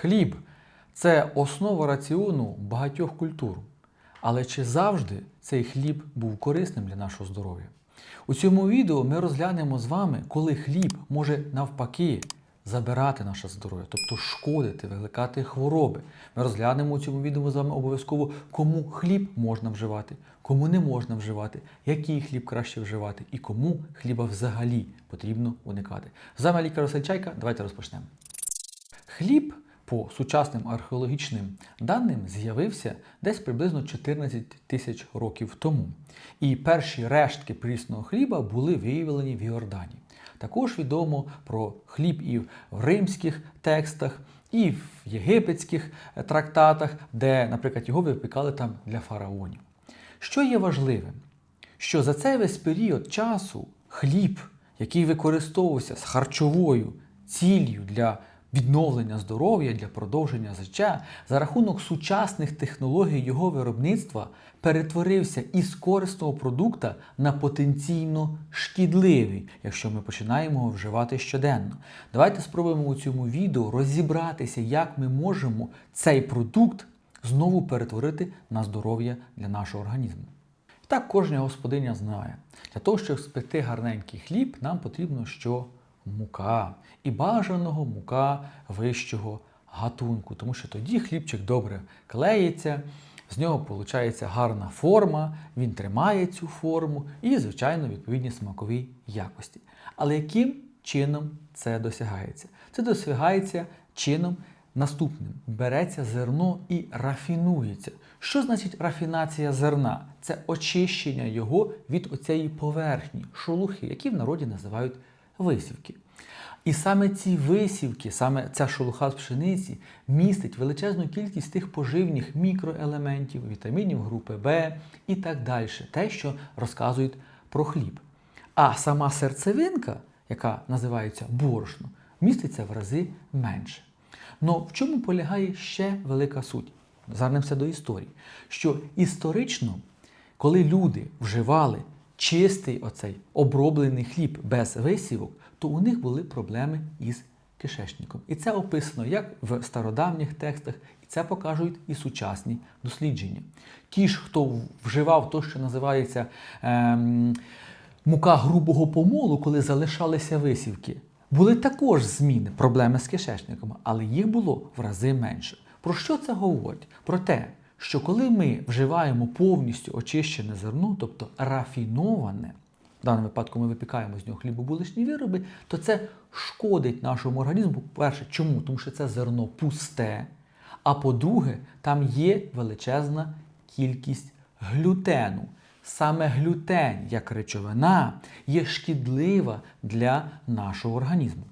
Хліб це основа раціону багатьох культур. Але чи завжди цей хліб був корисним для нашого здоров'я? У цьому відео ми розглянемо з вами, коли хліб може навпаки забирати наше здоров'я, тобто шкодити, викликати хвороби. Ми розглянемо у цьому відео з вами обов'язково, кому хліб можна вживати, кому не можна вживати, який хліб краще вживати і кому хліба взагалі потрібно уникати. З вами лікар Василь Давайте розпочнемо. Хліб, по сучасним археологічним даним, з'явився десь приблизно 14 тисяч років тому. І перші рештки прісного хліба були виявлені в Іордані. Також відомо про хліб і в римських текстах, і в єгипетських е, трактатах, де, наприклад, його випікали там для фараонів. Що є важливим? Що за цей весь період часу хліб, який використовувався з харчовою ціллю для відновлення здоров'я, для продовження життя, за рахунок сучасних технологій його виробництва перетворився із корисного продукта на потенційно шкідливий, якщо ми починаємо його вживати щоденно. Давайте спробуємо у цьому відео розібратися, як ми можемо цей продукт знову перетворити на здоров'я для нашого організму. Так кожна господиня знає, для того, щоб спекти гарненький хліб, нам потрібно що мука. І бажаного мука вищого гатунку, тому що тоді хлібчик добре клеїться, з нього виходить гарна форма, він тримає цю форму і, звичайно, відповідні смакові якості. Але яким чином це досягається? Це досягається чином наступним: береться зерно і рафінується. Що значить рафінація зерна? Це очищення його від оцієї поверхні, шолухи, які в народі називають висівки. І саме ці висівки, саме ця шелуха з пшениці містить величезну кількість тих поживних мікроелементів, вітамінів групи В і так далі, те, що розказують про хліб. А сама серцевинка, яка називається борошно, міститься в рази менше. Но в чому полягає ще велика суть? Звернемося до історії. Що історично, коли люди вживали чистий оцей оброблений хліб без висівок, то у них були проблеми із кишечником. І це описано як в стародавніх текстах, і це покажуть і сучасні дослідження. Ті ж, хто вживав то, що називається ем, мука грубого помолу, коли залишалися висівки, були також зміни, проблеми з кишечником, але їх було в рази менше. Про що це говорить? Про те, що коли ми вживаємо повністю очищене зерно, тобто рафіноване, в даному випадку ми випікаємо з нього хлібобуличні вироби, то це шкодить нашому організму. По-перше, чому? Тому що це зерно пусте. А по-друге, там є величезна кількість глютену. Саме глютен, як речовина, є шкідлива для нашого організму.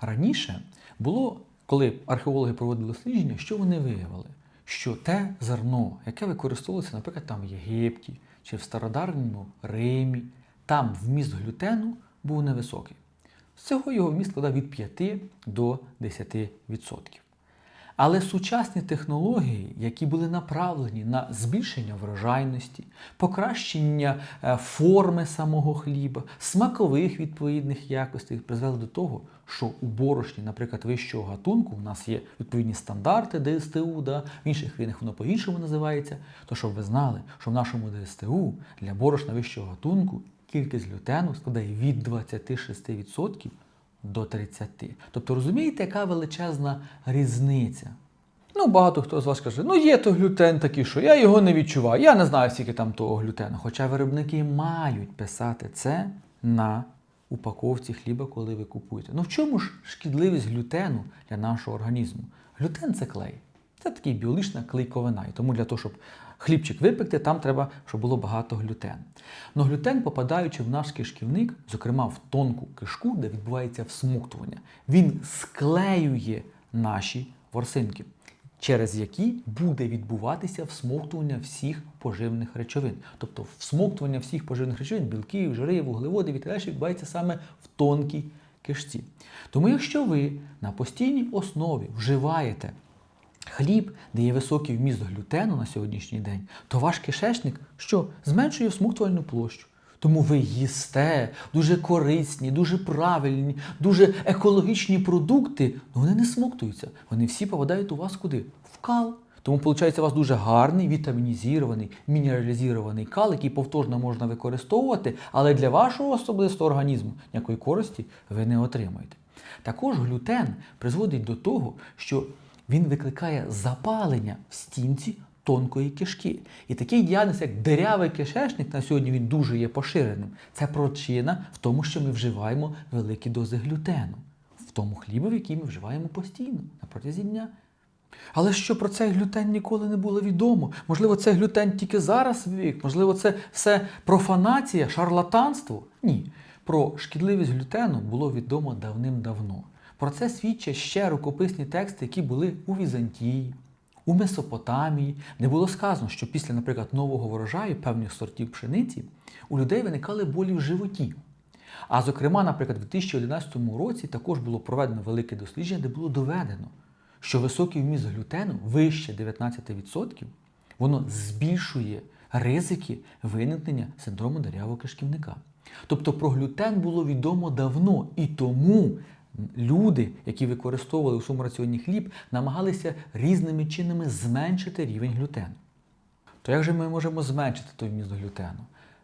Раніше було, коли археологи проводили дослідження, що вони виявили? Що те зерно, яке використовувалося, наприклад, там в Єгипті чи в стародарньому Римі, там вміст глютену був невисокий. З цього його вміст складав від 5 до 10%. Але сучасні технології, які були направлені на збільшення врожайності, покращення е, форми самого хліба, смакових відповідних якостей, призвели до того, що у борошні, наприклад, вищого гатунку, у нас є відповідні стандарти ДСТУ, да, в інших країнах воно по-іншому називається. То щоб ви знали, що в нашому ДСТУ для борошна вищого гатунку кількість глютену складає від 26% до 30. Тобто розумієте, яка величезна різниця? Ну, багато хто з вас каже, ну є то глютен такий, що я його не відчуваю, я не знаю, скільки там того глютену. Хоча виробники мають писати це на упаковці хліба, коли ви купуєте. Ну в чому ж шкідливість глютену для нашого організму? Глютен це клей. Це такий біологічна клейковина. І тому для того, щоб хлібчик випекти, там треба, щоб було багато глютену. Но глютен, попадаючи в наш кишківник, зокрема в тонку кишку, де відбувається всмоктування, він склеює наші ворсинки, через які буде відбуватися всмоктування всіх поживних речовин. Тобто всмоктування всіх поживних речовин, білків, жири, вуглеводів і так відбувається саме в тонкій кишці. Тому, якщо ви на постійній основі вживаєте хліб, де є високий вміст глютену на сьогоднішній день, то ваш кишечник що зменшує всмоктувальну площу. Тому ви їсте дуже корисні, дуже правильні, дуже екологічні продукти, але вони не смоктуються. Вони всі попадають у вас куди? В кал. Тому, виходить, у вас дуже гарний, вітамінізований, мінералізований кал, який повторно можна використовувати, але для вашого особистого організму ніякої користі ви не отримаєте. Також глютен призводить до того, що він викликає запалення в стінці тонкої кишки. І такий діагноз, як дирявий кишечник, на сьогодні він дуже є поширеним. Це причина в тому, що ми вживаємо великі дози глютену в тому хлібі, який ми вживаємо постійно на протязі дня. Але що про цей глютен ніколи не було відомо? Можливо, цей глютен тільки зараз вік, можливо, це все профанація, шарлатанство? Ні. Про шкідливість глютену було відомо давним-давно. Про це свідчать ще рукописні тексти, які були у Візантії, у Месопотамії, де було сказано, що після, наприклад, нового врожаю певних сортів пшениці у людей виникали болі в животі. А зокрема, наприклад, у 2011 році також було проведено велике дослідження, де було доведено, що високий вміст глютену вище 19%, воно збільшує ризики виникнення синдрому дирявого кишківника. Тобто про глютен було відомо давно, і тому люди, які використовували у своєму раціоні хліб, намагалися різними чинами зменшити рівень глютену. То як же ми можемо зменшити той вміст глютену?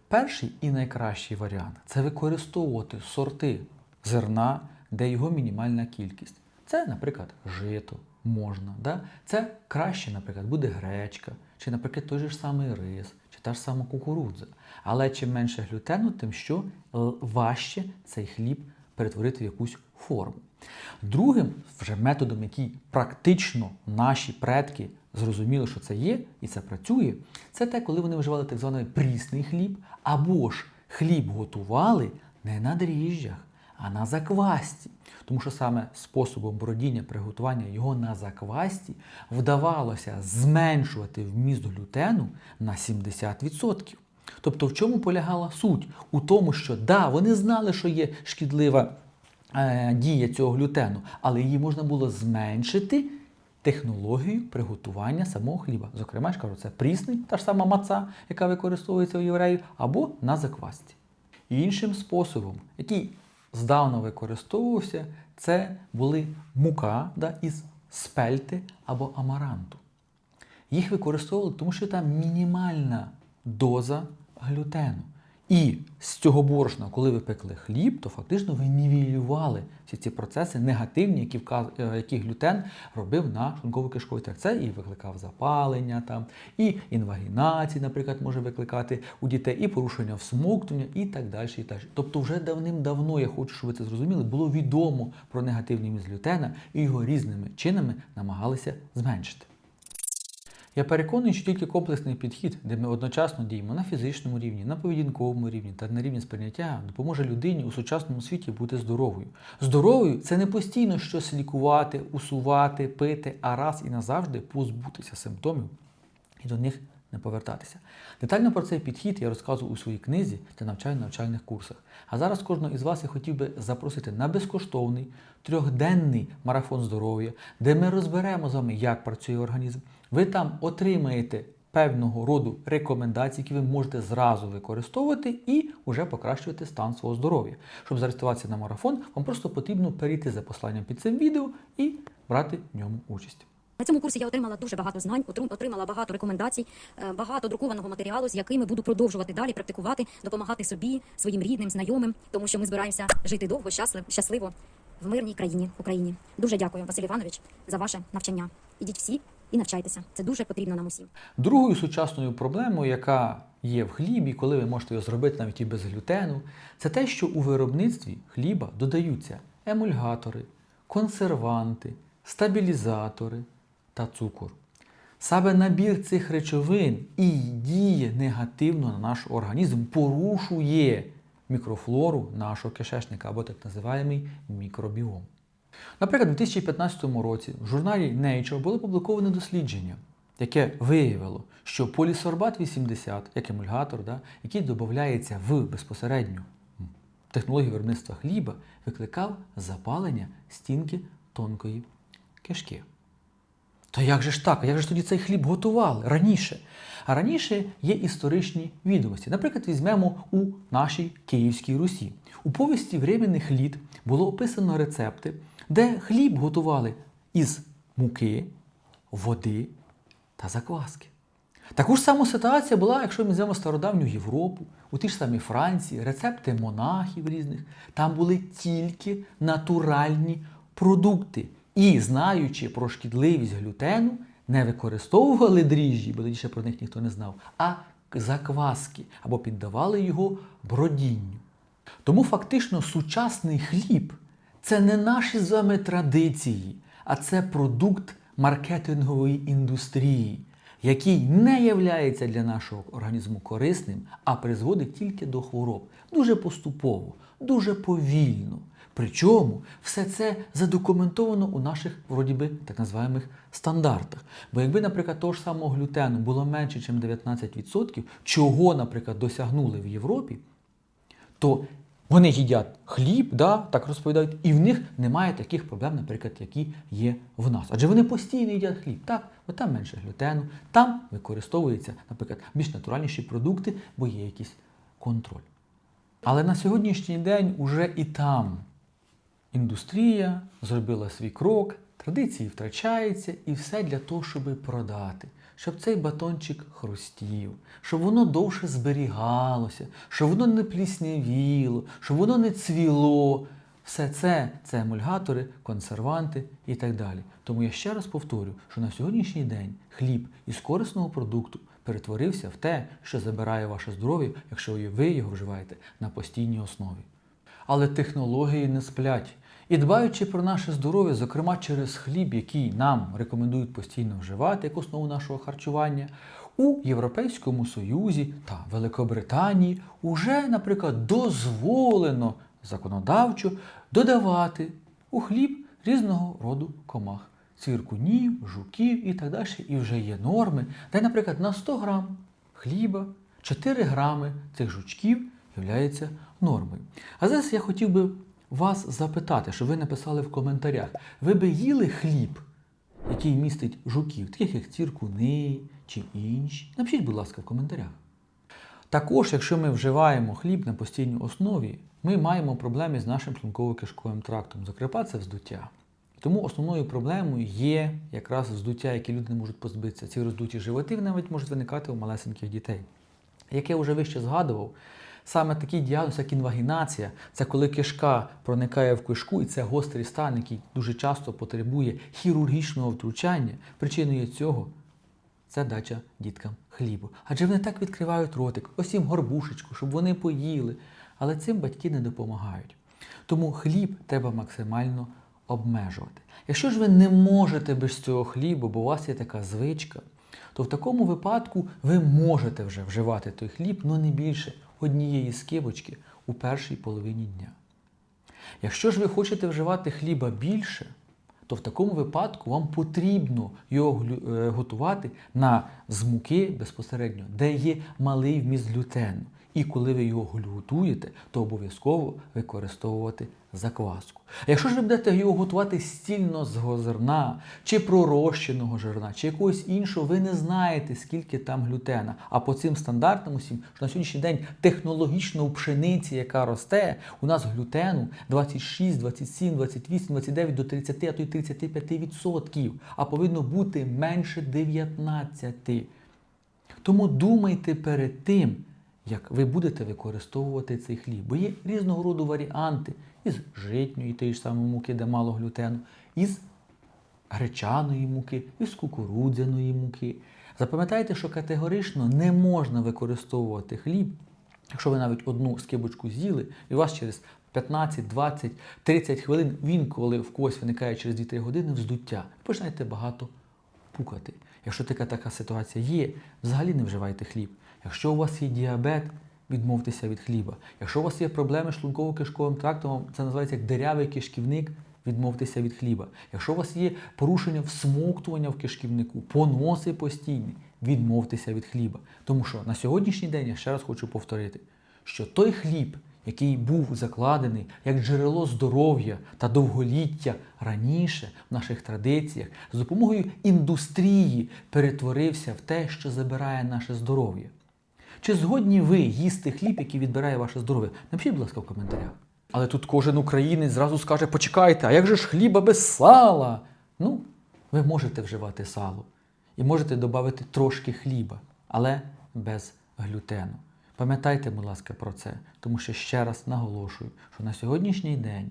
Перший і найкращий варіант це використовувати сорти зерна, де його мінімальна кількість. Це, наприклад, жито можна. Да? Це краще, наприклад, буде гречка, чи, наприклад, той же ж самий рис, чи та ж сама кукурудза. Але чим менше глютену, тим що важче цей хліб перетворити в якусь форму. Другим вже методом, який практично наші предки зрозуміли, що це є, і це працює, це те, коли вони вживали так званий прісний хліб, або ж хліб готували не на дріжджах, а на заквасті. Тому що саме способом бродіння приготування його на заквасті вдавалося зменшувати вміст глютену на 70%. Тобто, в чому полягала суть? У тому, що да, вони знали, що є шкідлива дія цього глютену, але її можна було зменшити технологією приготування самого хліба. Зокрема, я ж кажу, це прісний, та ж сама маца, яка використовується у євреїв, або на заквасті. Іншим способом, який здавна використовувався, це були мука да, із спельти або амаранту. Їх використовували, тому що там мінімальна доза глютену. І з цього борошна, коли ви пекли хліб, то фактично ви нівелювали всі ці процеси негативні, які, вказ... е, які глютен робив на шлунково-кишковий тракт. Це і викликав запалення, там, і інвагінації, наприклад, може викликати у дітей, і порушення всмоктування, і так далі. І так. Тобто, вже давним-давно, я хочу, щоб ви це зрозуміли, було відомо про негативний міст глютена, і його різними чинами намагалися зменшити. Я переконаний, що тільки комплексний підхід, де ми одночасно діємо на фізичному рівні, на поведінковому рівні та на рівні сприйняття, допоможе людині у сучасному світі бути здоровою. Здоровою це не постійно щось лікувати, усувати, пити, а раз і назавжди позбутися симптомів і до них не повертатися. Детально про цей підхід я розказую у своїй книзі та навчаю на навчальних курсах. А зараз кожного із вас я хотів би запросити на безкоштовний трьохденний марафон здоров'я, де ми розберемо з вами, як працює організм. Ви там отримаєте певного роду рекомендації, які ви можете зразу використовувати і вже покращувати стан свого здоров'я. Щоб зареєструватися на марафон, вам просто потрібно перейти за посиланням під цим відео і брати в ньому участь. На цьому курсі я отримала дуже багато знань, отримала багато рекомендацій, е, багато друкованого матеріалу, з якими буду продовжувати далі практикувати, допомагати собі, своїм рідним, знайомим, тому що ми збираємося жити довго, щасливо в мирній країні Україні. Дуже дякую, Василь Іванович, за ваше навчання. Ідіть всі і навчайтеся. Це дуже потрібно нам усім. Другою сучасною проблемою, яка є в хлібі, коли ви можете його зробити навіть і без глютену, це те, що у виробництві хліба додаються емульгатори, консерванти, стабілізатори та цукор. Саме набір цих речовин і діє негативно на наш організм, порушує мікрофлору нашого кишечника або так називаємий мікробіом. Наприклад, у 2015 році в журналі Nature було опубліковане дослідження, яке виявило, що полісорбат 80, як емульгатор, да, який додається в безпосередню технологію виробництва хліба, викликав запалення стінки тонкої кишки. То як же ж так? Як же тоді цей хліб готували раніше? А раніше є історичні відомості. Наприклад, візьмемо у нашій Київській Русі. У повісті временних літ було описано рецепти, де хліб готували із муки, води та закваски. Таку ж саму ситуація була, якщо ми візьмемо стародавню Європу, у тій ж самій Франції, рецепти монахів різних. Там були тільки натуральні продукти. І, знаючи про шкідливість глютену, не використовували дріжджі, бо тоді ще про них ніхто не знав, а закваски або піддавали його бродінню. Тому фактично сучасний хліб це не наші з вами традиції, а це продукт маркетингової індустрії, який не являється для нашого організму корисним, а призводить тільки до хвороб. Дуже поступово, дуже повільно. Причому все це задокументовано у наших, вроді би, так називаємих стандартах. Бо якби, наприклад, того ж самого глютену було менше, ніж 19%, чого, наприклад, досягнули в Європі, то вони їдять хліб, да, так розповідають, і в них немає таких проблем, наприклад, які є в нас. Адже вони постійно їдять хліб. Так, бо там менше глютену, там використовуються, наприклад, більш натуральніші продукти, бо є якийсь контроль. Але на сьогоднішній день уже і там індустрія зробила свій крок, традиції втрачаються, і все для того, щоб продати, щоб цей батончик хрустів, щоб воно довше зберігалося, щоб воно не пліснявіло, щоб воно не цвіло. Все це це емульгатори, консерванти і так далі. Тому я ще раз повторю, що на сьогоднішній день хліб із корисного продукту перетворився в те, що забирає ваше здоров'я, якщо ви його вживаєте на постійній основі. Але технології не сплять. І дбаючи про наше здоров'я, зокрема через хліб, який нам рекомендують постійно вживати як основу нашого харчування, у Європейському Союзі та Великобританії уже, наприклад, дозволено законодавчо додавати у хліб різного роду комах. Цвіркунів, жуків і так далі. І вже є норми, де, наприклад, на 100 грам хліба 4 грами цих жучків являється нормою. А зараз я хотів би вас запитати, щоб ви написали в коментарях, ви би їли хліб, який містить жуків, таких як ціркуни чи інші? Напишіть, будь ласка, в коментарях. Також, якщо ми вживаємо хліб на постійній основі, ми маємо проблеми з нашим шлунково-кишковим трактом. Зокрема, це вздуття. Тому основною проблемою є якраз вздуття, яке люди не можуть позбитися. Ці роздуті животи навіть можуть виникати у малесеньких дітей. Як я вже вище згадував, саме такий діагноз, як інвагінація, це коли кишка проникає в кишку, і це гострий стан, який дуже часто потребує хірургічного втручання. Причиною цього це дача діткам хлібу. Адже вони так відкривають ротик, ось їм горбушечку, щоб вони поїли. Але цим батьки не допомагають. Тому хліб треба максимально обмежувати. Якщо ж ви не можете без цього хлібу, бо у вас є така звичка, то в такому випадку ви можете вже вживати той хліб, але не більше однієї скибочки у першій половині дня. Якщо ж ви хочете вживати хліба більше, то в такому випадку вам потрібно його е, готувати на з муки безпосередньо, де є малий вміст глютену. І коли ви його готуєте, то обов'язково використовувати закваску. А якщо ж ви будете його готувати стільно з зерна, чи пророщеного зерна, чи якогось іншого, ви не знаєте, скільки там глютена. А по цим стандартам усім, що на сьогоднішній день технологічно у пшениці, яка росте, у нас глютену 26, 27, 28, 29 до 30, а то й 35 відсотків, а повинно бути менше 19. Тому думайте перед тим, як ви будете використовувати цей хліб. Бо є різного роду варіанти із житньої тієї ж самої муки, де мало глютену, із гречаної муки, із кукурудзяної муки. Запам'ятайте, що категорично не можна використовувати хліб, якщо ви навіть одну скибочку з'їли, і у вас через 15, 20, 30 хвилин він, коли в когось виникає через 2-3 години вздуття, починаєте багато пукати. Якщо така така ситуація є, взагалі не вживайте хліб. Якщо у вас є діабет, відмовтеся від хліба. Якщо у вас є проблеми з шлунково-кишковим трактом, це називається як дирявий кишківник, відмовтеся від хліба. Якщо у вас є порушення всмоктування в кишківнику, поноси постійні, відмовтеся від хліба. Тому що на сьогоднішній день я ще раз хочу повторити, що той хліб, який був закладений як джерело здоров'я та довголіття раніше в наших традиціях, з допомогою індустрії перетворився в те, що забирає наше здоров'я. Чи згодні ви їсти хліб, який відбирає ваше здоров'я? Напишіть, будь ласка, в коментарях. Але тут кожен українець зразу скаже: почекайте, а як же ж хліба без сала? Ну, ви можете вживати сало і можете додати трошки хліба, але без глютену. Пам'ятайте, будь ласка, про це, тому що ще раз наголошую, що на сьогоднішній день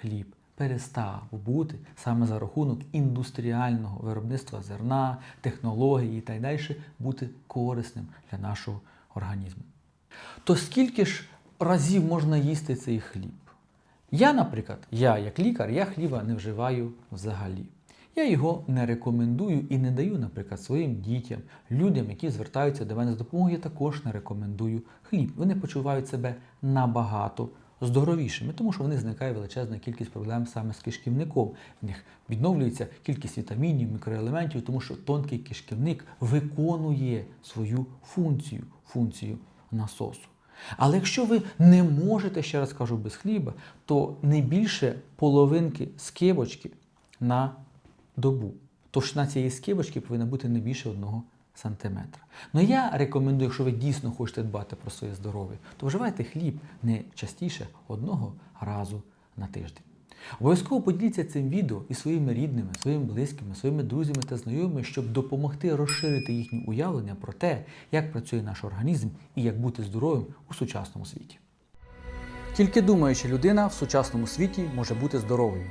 хліб перестав бути саме за рахунок індустріального виробництва зерна, технологій і так далі бути корисним для нашого організму. То скільки ж разів можна їсти цей хліб? Я, наприклад, я як лікар, я хліба не вживаю взагалі. Я його не рекомендую і не даю, наприклад, своїм дітям, людям, які звертаються до мене з допомогою, я також не рекомендую хліб. Вони почувають себе набагато здоровішими, тому що в них зникає величезна кількість проблем саме з кишківником. В них відновлюється кількість вітамінів, мікроелементів, тому що тонкий кишківник виконує свою функцію, функцію насосу. Але якщо ви не можете, ще раз кажу, без хліба, то не більше половинки скибочки на добу. Товщина цієї скибочки повинна бути не більше одного сантиметра. Ну я рекомендую, якщо ви дійсно хочете дбати про своє здоров'я, то вживайте хліб не частіше одного разу на тиждень. Обов'язково поділіться цим відео і своїми рідними, своїми близькими, своїми друзями та знайомими, щоб допомогти розширити їхнє уявлення про те, як працює наш організм і як бути здоровим у сучасному світі. Тільки думаючи людина в сучасному світі може бути здоровою.